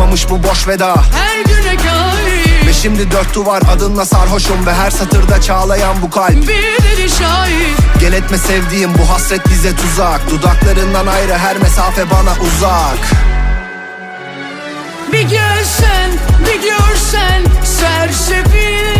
Yakışmamış bu boş veda. Her güne kair Ve şimdi dört duvar adınla sarhoşum Ve her satırda çağlayan bu kalp. Birileri şahit. Gel etme sevdiğim bu hasret bize tuzak. Dudaklarından ayrı her mesafe bana uzak. Bir gelsen bir görsen Sersefil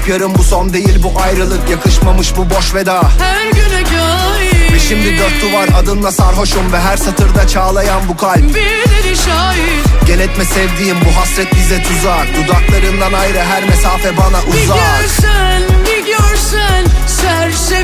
Hep yarım bu son değil bu ayrılık. Yakışmamış bu boş veda. Her güne kair Ve şimdi dört duvar adınla sarhoşum Ve her satırda çağlayan bu kalp. Birileri şahit. Gel etme sevdiğim bu hasret bize tuzak. Dudaklarından ayrı her mesafe bana Bir uzak. görsen bir görsen Sersefil